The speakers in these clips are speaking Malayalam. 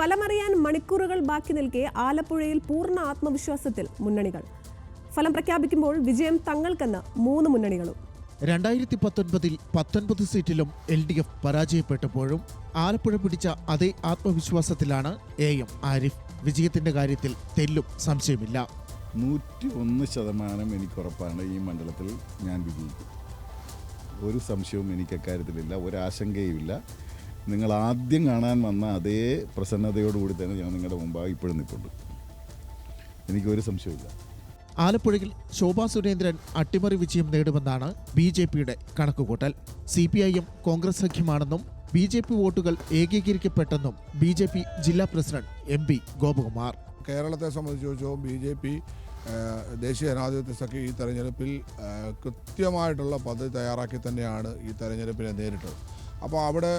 ഫലമറിയാൻ മണിക്കൂറുകൾ ബാക്കി നിൽക്കെ ആലപ്പുഴയിൽ പൂർണ ആത്മവിശ്വാസത്തിൽ മുന്നണികൾ. ഫലം പ്രഖ്യാപിക്കുമ്പോൾ വിജയം തങ്ങൾക്കെന്ന് മൂന്ന് മുന്നണികളും. രണ്ടായിരത്തി പത്തൊൻപതിൽ പത്തൊൻപത് സീറ്റിലും എൽ ഡി എഫ് പരാജയപ്പെട്ടപ്പോഴും ആലപ്പുഴ പിടിച്ച അതേ ആത്മവിശ്വാസത്തിലാണ് എ എം ആരിഫ്. വിജയത്തിന്റെ കാര്യത്തിൽ തെല്ലും സംശയമില്ല. നൂറ്റി ഒന്ന് ശതമാനം എനിക്ക് ഉറപ്പാണ് ഈ മണ്ഡലത്തിൽ ഞാൻ വിജയിക്കും. ഒരു സംശയവും എനിക്ക് അക്കാര്യത്തിലില്ല ഒരാശങ്കയുമില്ല. നിങ്ങൾ ആദ്യം കാണാൻ വന്ന അതേ പ്രസന്നതയോടുകൂടി തന്നെ ഞാൻ നിങ്ങളുടെ മുമ്പാകെ ഇപ്പോഴും നിൽപ്പുണ്ട് എനിക്കൊരു സംശയമില്ല ആലപ്പുഴയിൽ ശോഭാ സുരേന്ദ്രൻ അട്ടിമറി വിജയം നേടുമെന്നാണ് ബി ജെ പിയുടെ കണക്കുകൂട്ടൽ. C P I M Congress സഖ്യമാണെന്നും B J P വോട്ടുകൾ ഏകീകരിക്കപ്പെട്ടെന്നും ബി ജെ പി ജില്ലാ പ്രസിഡന്റ് എം പി ഗോപകുമാർ. കേരളത്തെ സംബന്ധിച്ചിടത്തോളം ബി ജെ പി ദേശീയ ജനാധിപത്യ സഖ്യം ഈ തെരഞ്ഞെടുപ്പിൽ കൃത്യമായിട്ടുള്ള പദ്ധതി തയ്യാറാക്കി തന്നെയാണ് ഈ തെരഞ്ഞെടുപ്പിനെ നേരിട്ടത്. അപ്പോൾ അവിടെ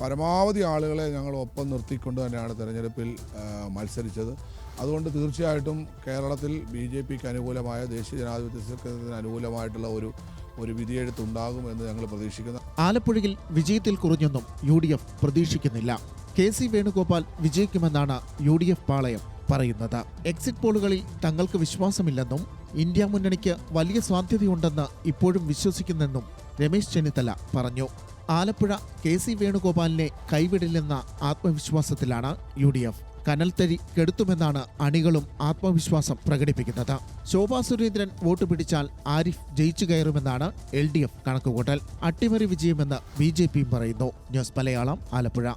പരമാവധി ആളുകളെ ഞങ്ങൾ ഒപ്പം നിർത്തിക്കൊണ്ട് തന്നെയാണ് തിരഞ്ഞെടുപ്പിൽ മത്സരിച്ചത്. അതുകൊണ്ട് തീർച്ചയായിട്ടും കേരളത്തിൽ ബി ജെ പിക്ക് അനുകൂലമായ ദേശീയ ജനാധിപത്യ സഖ്യത്തിന് അനുകൂലമായിട്ടുള്ള ഒരു ഒരു വിധിയെഴുത്തുണ്ടാകുമെന്ന് ഞങ്ങൾ പ്രതീക്ഷിക്കുന്നു. ആലപ്പുഴയിൽ വിജയത്തിൽ കുറഞ്ഞൊന്നും യു ഡി എഫ് പ്രതീക്ഷിക്കുന്നില്ല. കെ സി വേണുഗോപാൽ വിജയിക്കുമെന്നാണ് യു ഡി എഫ് പാളയം പറയുന്നത്. എക്സിറ്റ് പോളുകളിൽ തങ്ങൾക്ക് വിശ്വാസമില്ലെന്നും ഇന്ത്യ മുന്നണിക്ക് വലിയ സാധ്യതയുണ്ടെന്ന് ഇപ്പോഴും വിശ്വസിക്കുന്നെന്നും രമേശ് ചെന്നിത്തല പറഞ്ഞു. ആലപ്പുഴ കെ സി വേണുഗോപാലിനെ കൈവിടില്ലെന്ന ആത്മവിശ്വാസത്തിലാണ് യു ഡി എഫ്. കനൽത്തരി കെടുത്തുമെന്നാണ് അണികളും ആത്മവിശ്വാസം പ്രകടിപ്പിക്കുന്നത്. ശോഭാ സുരേന്ദ്രൻ വോട്ട് പിടിച്ചാൽ ആരിഫ് ജയിച്ചു കയറുമെന്നാണ് എൽ ഡി എഫ് കണക്കുകൂട്ടൽ. അട്ടിമറി വിജയമെന്ന് ബി ജെ പിയും പറയുന്നു. ന്യൂസ് മലയാളം ആലപ്പുഴ.